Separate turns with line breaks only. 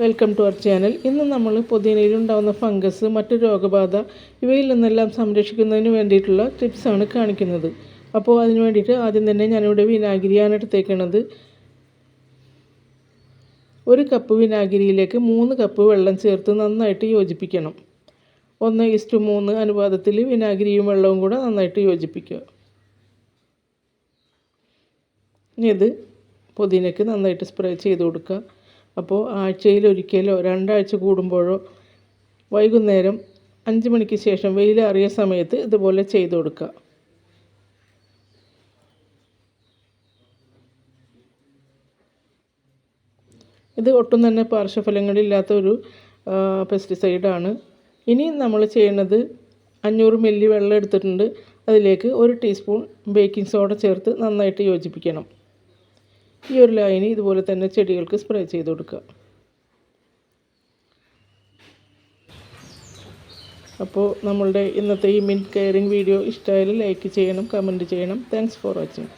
Welcome to our channel ഇന്ന് നമ്മൾ പുതിയനയിൽ ഉണ്ടാകുന്ന ഫംഗസ് മറ്റു രോഗബാധ ഇവയിൽ നിന്നെല്ലാം സംരക്ഷിക്കുന്നതിന് വേണ്ടിയിട്ടുള്ള ടിപ്സാണ് കാണിക്കുന്നത്. അപ്പോൾ അതിന് വേണ്ടിയിട്ട് ആദ്യം തന്നെ ഞാനിവിടെ വിനാഗിരിയാണ് എടുത്തേക്കുന്നത് ഒരു കപ്പ് വിനാഗിരിയിലേക്ക് മൂന്ന് കപ്പ് വെള്ളം ചേർത്ത് നന്നായിട്ട് യോജിപ്പിക്കണം. ഒന്ന് ഇസ്റ്റു മൂന്ന് അനുപാതത്തിൽ വിനാഗിരിയും വെള്ളവും കൂടെ നന്നായിട്ട് യോജിപ്പിക്കുക. ഇനി ഇത് പുതിനയ്ക്ക് നന്നായിട്ട് സ്പ്രേ ചെയ്ത് കൊടുക്കുക. അപ്പോൾ ആഴ്ചയിൽ ഒരിക്കലോ രണ്ടാഴ്ച കൂടുമ്പോഴോ വൈകുന്നേരം അഞ്ച് മണിക്ക് ശേഷം വെയിലേറിയ സമയത്ത് ഇതുപോലെ ചെയ്തു കൊടുക്കുക. ഇത് ഒട്ടും തന്നെ പാർശ്വഫലങ്ങളില്ലാത്ത ഒരു പെസ്റ്റിസൈഡാണ് ഇനി നമ്മൾ ചെയ്യുന്നത് അഞ്ഞൂറ് മില്ലി വെള്ളം എടുത്തിട്ടുണ്ട്. അതിലേക്ക് ഒരു ടീസ്പൂൺ ബേക്കിംഗ് സോഡ ചേർത്ത് നന്നായിട്ട് യോജിപ്പിക്കണം. ഈ ഒരു ലൈൻ ഇതുപോലെ തന്നെ ചെടികൾക്ക് സ്പ്രേ ചെയ്ത് കൊടുക്കുക. അപ്പോൾ നമ്മളുടെ ഇന്നത്തെ ഈ മിൻ കെയറിംഗ് വീഡിയോ ഇഷ്ടമായാലും ലൈക്ക് ചെയ്യണം കമന്റ് ചെയ്യണം. Thanks for watching